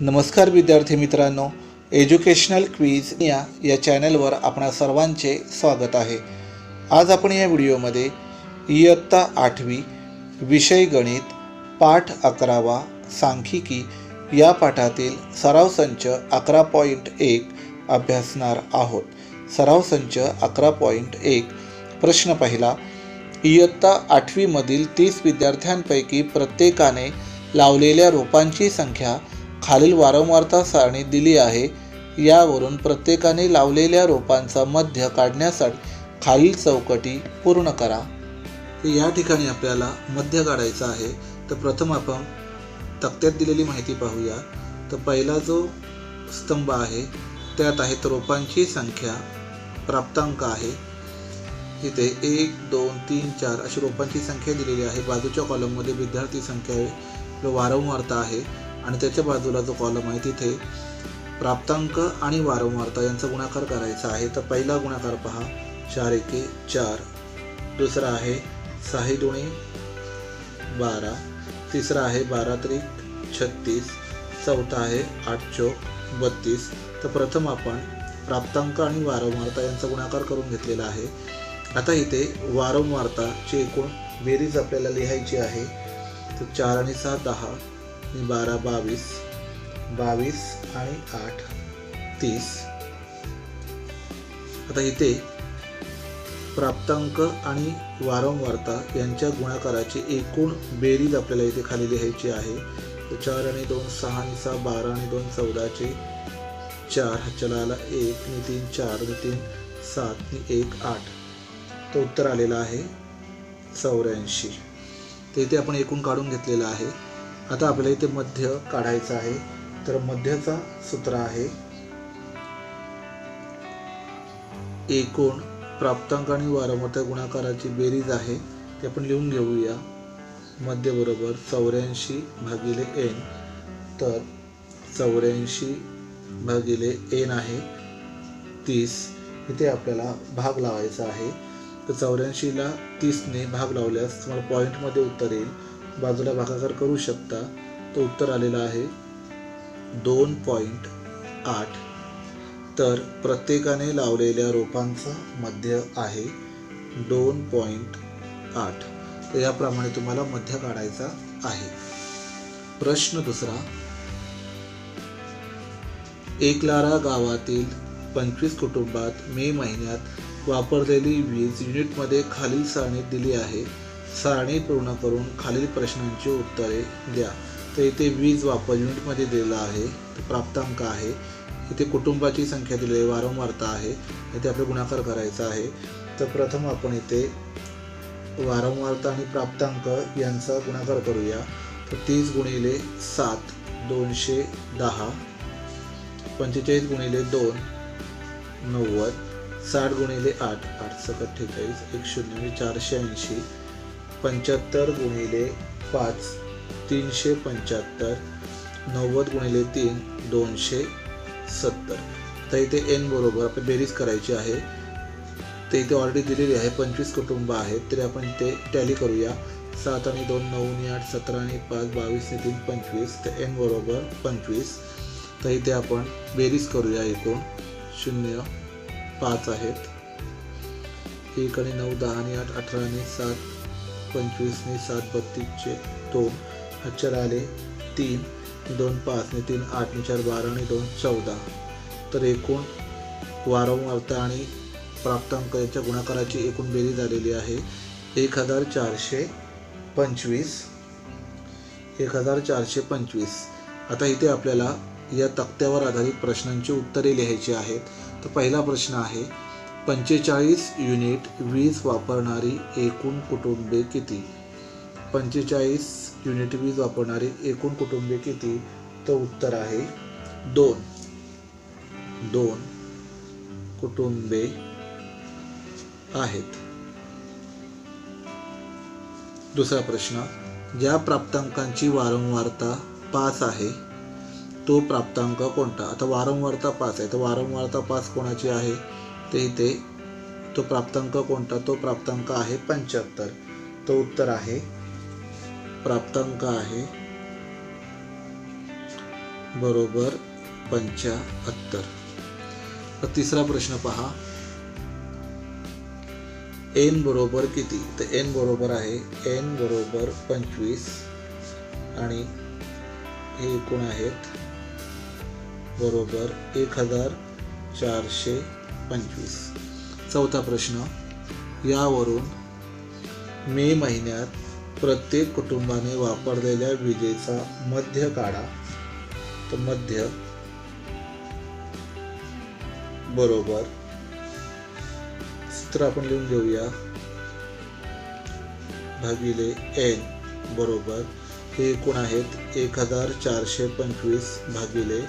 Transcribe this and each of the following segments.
नमस्कार विद्यार्थी मित्रांनो एज्युकेशनल क्वीज या या चॅनलवर आपणा सर्वांचे स्वागत आहे. आज आपण या व्हिडिओमध्ये इयत्ता आठवी विषय गणित पाठ अकरावा सांख्यिकी या पाठातील सराव संच अकरा पॉईंट एक अभ्यासणार आहोत. सराव संच अकरा पॉईंट एक प्रश्न पहिला. इयत्ता आठवीमधील तीस विद्यार्थ्यांपैकी प्रत्येकाने लावलेल्या रोपांची संख्या खालील वारंवारता सारणी दिली आहे. यावरून प्रत्येकाने लावलेल्या रोपांचा मध्य काढण्यासाठी खालील चौकटी पूर्ण करा. तर या ठिकाणी आपल्याला मध्य काढायचा आहे. तर प्रथम आपण तक्त्यात दिलेली माहिती पाहूया. तर पहिला जो स्तंभ आहे त्यात आहेत रोपांची संख्या प्राप्तांक आहे. इथे एक दोन तीन चार अशी रोपांची संख्या दिलेली आहे. बाजूच्या कॉलममध्ये विद्यार्थी संख्या आहे वारंवारता आहे. आणि त्याच्या बाजूला जो कॉलम आहे तिथे प्राप्तांक आणि वारंवारता यांचा गुणाकार करायचा आहे. तर पहिला गुणाकार पहा. चार एके चार. दुसरा आहे सहा दुणे बारा. तिसरा आहे बारा त्रिक छत्तीस. चौथा आहे आठ चौक बत्तीस. तर प्रथम आपण प्राप्तांक आणि वारंवारता यांचा गुणाकार करून घेतलेला आहे. आता इथे वारंवारताची एकूण बेरीज आपल्याला लिहायची आहे. तर चार आणि सहा दहा. बारा बावीस बावीस आणि आठ तीस. आता इथे प्राप्तांक आणि वारंवारता यांच्या गुणाकाराची एकूण बेरीज आपल्याला इथे खाली लिहायची आहे. चार आणि दोन सहा आणि सहा बारा आणि दोन चौदाचे चार. ह्याच्याला आला एक आणि तीन चार आणि तीन सात आणि एक आठ. तो उत्तर आलेला आहे चौऱ्याऐंशी. ते इथे आपण एकूण काढून घेतलेलं आहे. आता आपल्याला इथे मध्य काढायचं आहे. तर मध्यचा सूत्र आहे एकूण प्राप्तांक आणि वारंवारता गुणाकाराची बेरीज आहे. ते आपण लिहून घेऊया. मध्य बरोबर चौऱ्याऐंशी भागिले एन. तर चौऱ्याऐंशी भागिले एन आहे तीस. इथे आपल्याला भाग लावायचा आहे. तर चौऱ्याऐंशीला तीसने भाग लावल्यास तुम्हाला पॉईंटमध्ये उत्तर येईल. बाजूला भागाकार करू शकता. तर उत्तर आलेलं आहे. दोन पॉईंट आठ. तर प्रत्येकाने लावलेल्या रोपांचा मध्य आहे. दोन पॉईंट आठ. तर याप्रमाणे तुम्हाला मध्य काढायचा आहे. प्रश्न दुसरा. एकलारा गावातील पंचवीस कुटुंबात मे महिन्यात वापरलेली वीज युनिटमध्ये खालील सारणीत दिली आहे. सारणी पूर्ण करून खालील प्रश्नांची उत्तरे द्या. तर इथे वीज वापर युनिटमध्ये दिलेला आहे. प्राप्तांक आहे. इथे कुटुंबाची संख्या दिलेली आहे. वारंवारता आहे. इथे आपला गुणाकार करायचा आहे. तर प्रथम आपण इथे वारंवारता आणि प्राप्तांक यांचा गुणाकार करूया. तर तीस गुणिले सात दोनशे दहा. पंचेचाळीस गुणिले दोन नव्वद. साठ गुणिले आठ. आठ सकट ठेचाळीस एक शून्य चारशे ऐंशी. पंच्याहत्तर गुणिले पाच तीनशे पंच्याहत्तर नव्वद गुणिले तीन दोनशे सत्तर. तर इथे एन बरोबर आपण बेरीज करायची आहे. ते इथे ऑलरेडी दिलेली आहे पंचवीस कुटुंब आहेत तरी आपण ते टॅली करूया. सात आणि दोन नऊ आणि आठ सतरा आणि पाच बावीस आणि तीन पंचवीस. तर एन बरोबर पंचवीस. तर इथे आपण बेरीज करूया एकूण. शून्य पाच आहेत. एक आणि नऊ दहा आणि आठ अठरा आणि सात पंचवीसने सात बत्तीसचे दोन अक्षर आले तीन दोन पाचने तीन आठने चार बारा आणि दोन चौदा. तर एकूण वारंवारता आणि प्राप्तांक यांच्या गुणाकाराची एकूण बेरीज आलेली आहे. एक हजार चारशे पंचवीस. एक हजार चारशे पंचवीस. आता इथे आपल्याला या तक्त्यावर आधारित प्रश्नांची उत्तरे लिहायची आहेत. तर पहिला प्रश्न आहे पंचेचाळीस युनिट वीज वापरणारी एकूण कुटुंबे किती? पंचेचाळीस युनिट वीज वापरणारी एकूण कुटुंबे किती? तर उत्तर आहे दोन. दोन कुटुंबे आहेत. दुसरा प्रश्न ज्या प्राप्तांकांची वारंवारता पाच आहे तो प्राप्तांक कोणता? आता वारंवारता पाच आहे. तर वारंवारता पाच कोणाची आहे? ते इथे तो प्राप्तांक कोणता? तो प्राप्तांक आहे पंच्याहत्तर. तो उत्तर आहे प्राप्तांक आहे बरोबर पंच्याहत्तर. तिसरा प्रश्न पहा. एन बरोबर किती? तर एन बरोबर आहे एन बरोबर पंचवीस. आणि हे एकूण आहेत बरोबर एक हजार चारशे पंचवीस. चौथा प्रश्न यावरून मे महिन्यात प्रत्येक कुटुंबाने वापरलेल्या विजेचा मध्य काढा. तर मध्य बरोबर. सूत्र आपण लिहून घेऊया. भागिले एन बरोबर. हे एकूण आहेत एक हजार चारशे पंचवीस भागिले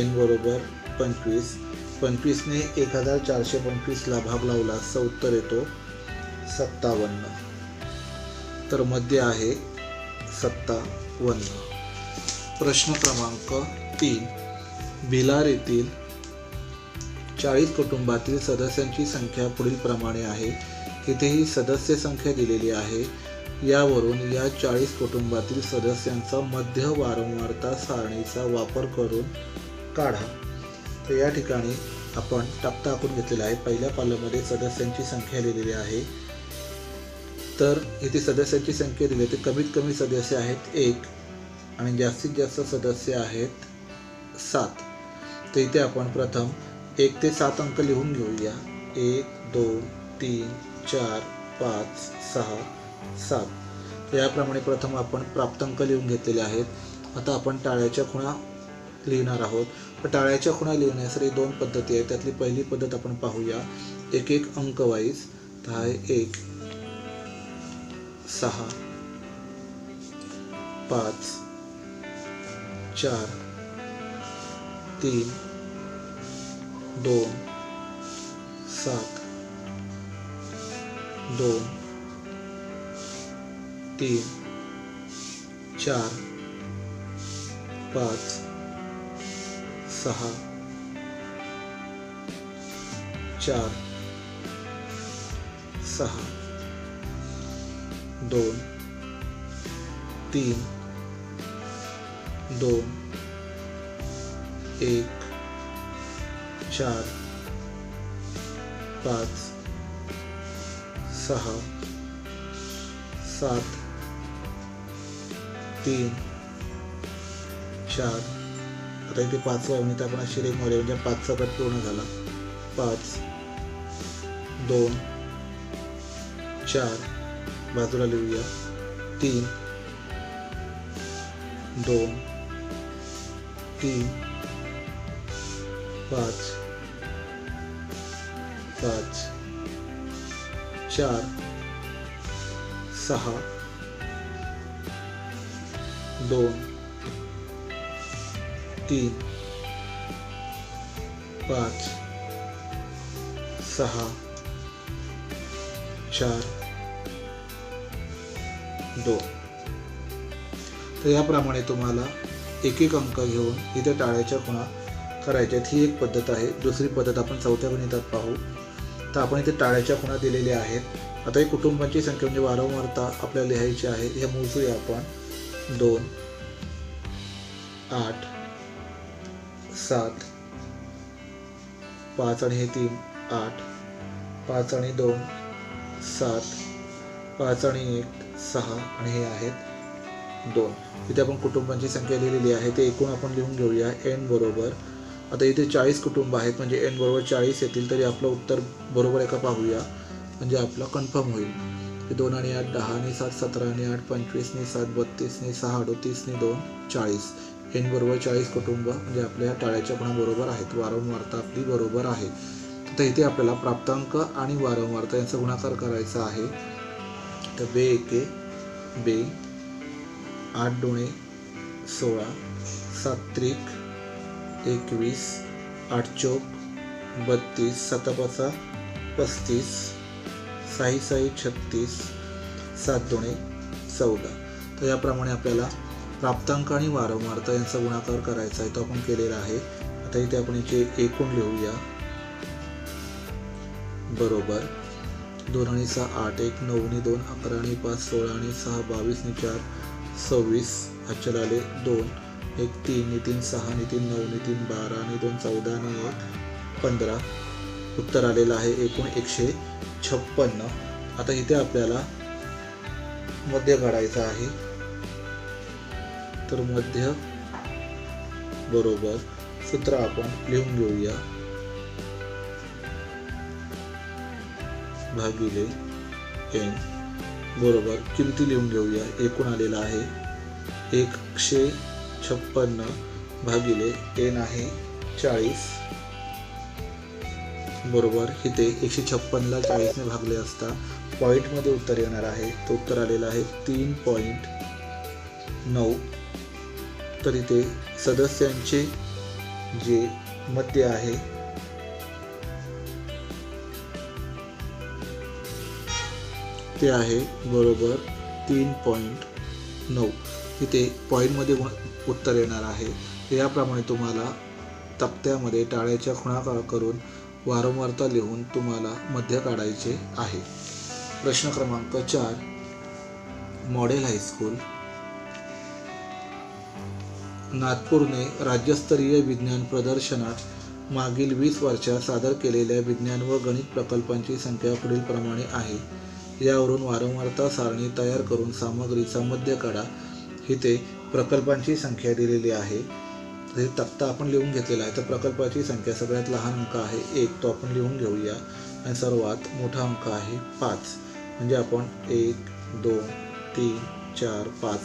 एन बरोबर पंचवीस. पंचवीसने एक हजार चारशे पंचवीसला भाग लावला असं उत्तर येतो. सत्तावन्न. तर मध्ये आहे सत्तावन्न. प्रश्न क्रमांक तीन. भिलार येथील चाळीस कुटुंबातील सदस्यांची संख्या पुढील प्रमाणे आहे. तिथेही सदस्य संख्या दिलेली आहे. यावरून या चाळीस कुटुंबातील सदस्यांचा मध्य वारंवारता सारणीचा वापर करून काढा. तर या ठिकाणी आपण तक्ता आखून घेतलेला आहे. पहिल्या पाल्यामध्ये सदस्यांची संख्या लिहिलेली आहे. तर इथे सदस्यांची संख्या दिली आहे, ते कमीत कमी सदस्य आहेत एक आणि जास्तीत जास्त सदस्य आहेत सात. तर इथे आपण प्रथम एक ते सात अंक लिहून घेऊया. एक दोन तीन चार पाच सहा सात. तर याप्रमाणे प्रथम आपण प्राप्तांक लिहून घेतलेले आहेत. आता आपण टाळ्याच्या खुणा लिहिणार आहोत. टाळ्याच्या खुणा लिहिण्यासाठी दोन पद्धती आहेत. त्यातली पहिली पद्धत आपण पाहूया. एक एक अंक वाईज तर आहे एक सहा पाच चार तीन दोन सात दोन तीन चार पाच सहा चार सहा दोन तीन दोन एक चार पाच सहा सात तीन चार आता इथे पाचवा आहे म्हणजे आपण अशी रेख मारूया म्हणजे पाचचा गट पूर्ण झाला. पाच दोन चार बाजूला लिहूया. तीन दोन तीन पाच पाच चार सहा दोन तीन पाच सहा चार दोन. तर याप्रमाणे तुम्हाला एक एक अंक घेऊन इथे टाळ्याच्या खुणा करायच्यात आहेत. ही एक पद्धत आहे. दुसरी पद्धत आपण चौथ्या गणितात पाहू. तर आपण इथे टाळ्याच्या खुणा दिलेल्या आहेत. आता ही कुटुंबांची संख्या म्हणजे वारंवारता आपल्याला लिहायची आहे. हे मोजूया आपण. दोन आठ सात पाच आणि हे तीन आठ पाच आणि दोन सात पाच आणि एक सहा आणि हे आहेत दोन. इथे आपण कुटुंबांची संख्या लिहिलेली आहे ते एकूण आपण लिहून घेऊया एन बरोबर. आता इथे चाळीस कुटुंब आहेत म्हणजे एन बरोबर चाळीस येतील तरी आपलं उत्तर बरोबर एका पाहूया म्हणजे आपलं कन्फर्म होईल. दोन आणि आठ दहा आणि सात सतरा आणि आठ पंचवीसने सात बत्तीसने सहा अडोतीसने दोन चाळीस. एन बरोबर चाळीस कुटुंब म्हणजे आपल्या टाळ्याच्या बरोबर आहेत. वारंवारता आपली बरोबर आहे. तर इथे आपल्याला प्राप्तांक आणि वारंवारता यांचा गुणाकार करायचा आहे. तर बे एके बे आठ दोणे सोळा सात त्रिक एकवीस आठ चौक बत्तीस सातापाचा पस्तीस साई साई छत्तीस सात दोणे चौदा. तर याप्रमाणे आपल्याला प्राप्तांक आणि वारंवारता यांचा गुणाकार करायचा आहे तो आपण केलेला आहे. आता इथे आपण याचे एकूण लिहूया. बरोबर. दोन आणि सहा आठ एक नऊ आणि दोन अकरा आणि पाच सोळा आणि सहा बावीस आणि चार सव्वीस अचल आले दोन एक तीन आणि तीन सहा आणि तीन नऊ आणि तीन बारा आणि दोन चौदा आणि एक पंधरा. उत्तर आलेलं आहे एकूण एकशे छप्पन्न. आता इथे आपल्याला मध्य काढायचा आहे. तर मध्य बरोबर सूत्र आपण लिहून घेऊया. भागिले एन बरोबर किमती लिहून घेऊया. एकूण आलेला आहे. एकशे छप्पन्न भागिले एन आहे चाळीस. बरोबर इथे एकशे छप्पनला चाळीसने भागले असता पॉईंटमध्ये उत्तर येणार आहे. तो उत्तर आलेला आहे तीन पॉईंट नऊ. तर इथे सदस्यांचे जे मते आहे. ते आहे बरोबर तीन पॉईंट नऊ. इथे पॉईंटमध्ये उत्तर येणार आहे. याप्रमाणे तुम्हाला तक्त्यामध्ये टाळ्याच्या खुणाकार करून वारंवारता लिहून तुम्हाला मध्य काढायचे आहे. प्रश्न क्रमांक चार मॉडेल हायस्कूल. नागपूरने राज्यस्तरीय विज्ञान प्रदर्शनात मागील वीस वर्षात सादर केलेल्या विज्ञान व गणित प्रकल्पांची संख्या पुढीलप्रमाणे आहे. यावरून वारंवारता सारणी तयार करून सामग्रीचा मध्य काढा. इथे प्रकल्पांची संख्या दिलेली आहे. हे तक्ता आपण लिहून घेतलेला आहे. तर प्रकल्पाची संख्या सगळ्यात लहान अंक आहे. एक तो आपण लिहून घेऊया. आणि सर्वात मोठा अंक आहे पाच. म्हणजे आपण एक दोन तीन चार पाच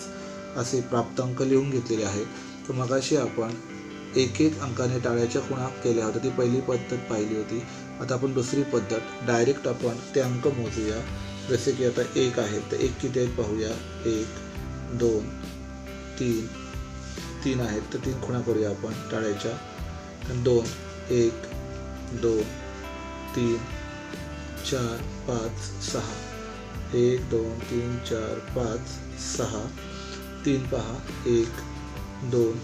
असे प्राप्तांक लिहून घेतलेले आहेत. तर मगाशी आपण एक एक अंकाने टाळ्याच्या खुणा केल्या होत्या. ती पहिली पद्धत पाहिली होती. आता आपण दुसरी पद्धत. डायरेक्ट आपण ते अंक मोजूया. जसे की आता एक आहे. तर एक किती आहेत पाहूया. एक दोन तीन तीन आहेत. तर तीन खुणा करूया आपण टाळ्याच्या. दोन एक दोन तीन चार पाच सहा. एक दोन तीन चार पाच सहा. तीन पहा. एक दोन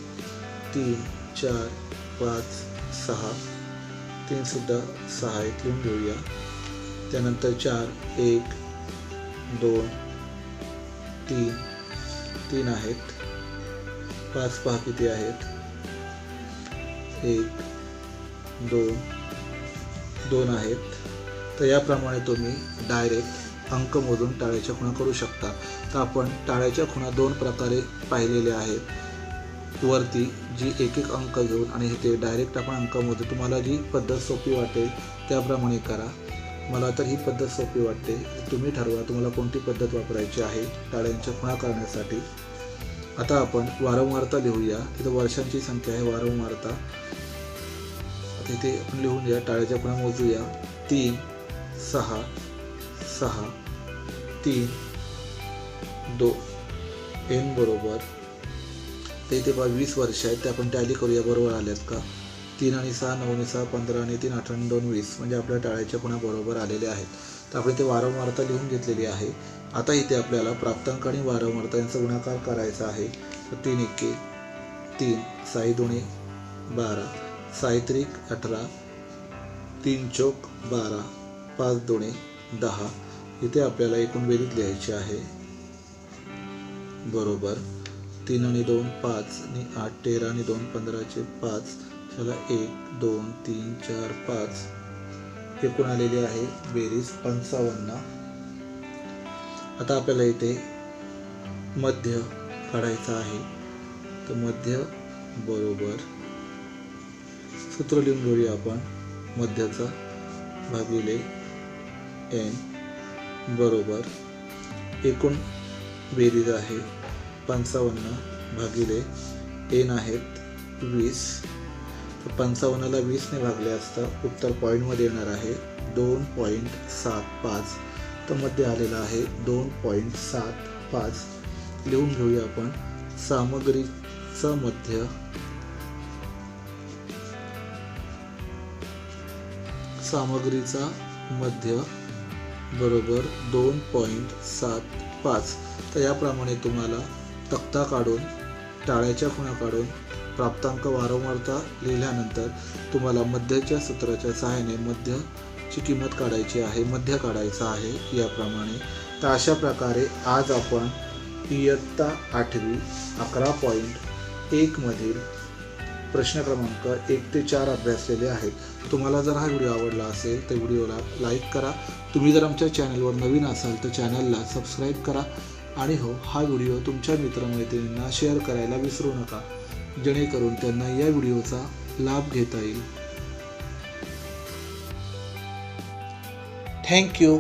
तीन चार पाच सहा. तीनसुद्धा सहा आहेत लिहून घेऊया. त्यानंतर चार एक दोन तीन. तीन आहेत. पाच पहा किती आहेत. एक दोन दोन आहेत. तर याप्रमाणे तुम्ही डायरेक्ट अंक मोजून टाळ्याच्या खुणा करू शकता. तर आपण टाळ्याच्या खुणा दोन प्रकारे पाहिलेल्या आहेत. वरती जी एक एक अंक घेऊन आणि इथे डायरेक्ट आपण अंक मोजू तुम्हाला जी पद्धत सोपी वाटेल त्याप्रमाणे करा. मला तर ही पद्धत सोपी वाटते. तुम्ही ठरवा तुम्हाला कोणती पद्धत वापरायची आहे टाळ्यांच्या खुणा करण्यासाठी. आता आपण वारंवारता लिहूया. तिथं वर्षांची संख्या आहे वारंवारता. तिथे आपण लिहून घ्या टाळ्याच्या खुणा मोजूया. तीन सहा सहा तीन दो एन बरोबर ते ते बा वीस वर्ष आहेत ते आपण टॅली करूया बरोबर आल्यात का? तीन आणि सहा नऊ आणि सहा पंधरा आणि तीन अठरा आणि दोन वीस म्हणजे आपल्या टाळ्याच्या पुन्हा बरोबर आलेले आहेत. तर आपण इथे वारंवारता लिहून घेतलेली आहे. आता इथे आपल्याला प्राप्तांक आणि वारंवारता यांचा गुणाकार करायचा आहे. तर तीन एके तीन साई दोणे बारा सायत्रिक अठरा तीन चौक बारा पाच दोणे दहा. इथे आपल्याला एकूण बेरीज लिहायची आहे. बरोबर. तीन आणि दोन पाच आणि आठ तेरा आणि दोन पंधराचे पाच. त्याला एक दोन तीन चार पाच. एकूण आलेली आहे? बेरीज पंचावन्न. आता आपल्याला इथे मध्य काढायचं आहे. तर मध्य बरोबर. सूत्र लिहून घेऊया आपण. मध्याचा भागिले एन बरोबर. एकूण बेरीज आहे. पंचावन्न भागिले एन आहेत वीस. तर पंचावन्नला वीसने भागले असता उत्तर पॉईंटमध्ये येणार आहे दोन पॉईंट सात पाच. तर मध्ये आलेला आहे दोन पॉईंट सात पाच. लिहून घेऊया आपण. सामग्रीचा मध्य. सामग्रीचा मध्य बरोबर दोन पॉईंट सात पाच. तर याप्रमाणे तुम्हाला तक्ता काढून टाळ्याच्या खुणा काढून प्राप्तांक वारंवारता लिहिल्यानंतर तुम्हाला मध्याच्या सूत्राच्या सहाय्याने मध्यची किंमत काढायची आहे मध्य काढायचा आहे याप्रमाणे. तर अशा प्रकारे आज आपण इयत्ता आठवी अकरा पॉईंट एकमधील प्रश्न क्रमांक एक ते चार अभ्यासलेले आहेत. तुम्हाला जर हा व्हिडिओ आवडला असेल तर व्हिडिओला लाईक करा. तुम्ही जर आमच्या चॅनलवर नवीन असाल तर चॅनलला सबस्क्राईब करा. आणि हो हा व्हिडिओ तुमच्या मित्रमैत्रिणींना शेअर करायला विसरू नका. जेणेकरून त्यांना या व्हिडिओचा लाभ घेता येईल. थँक्यू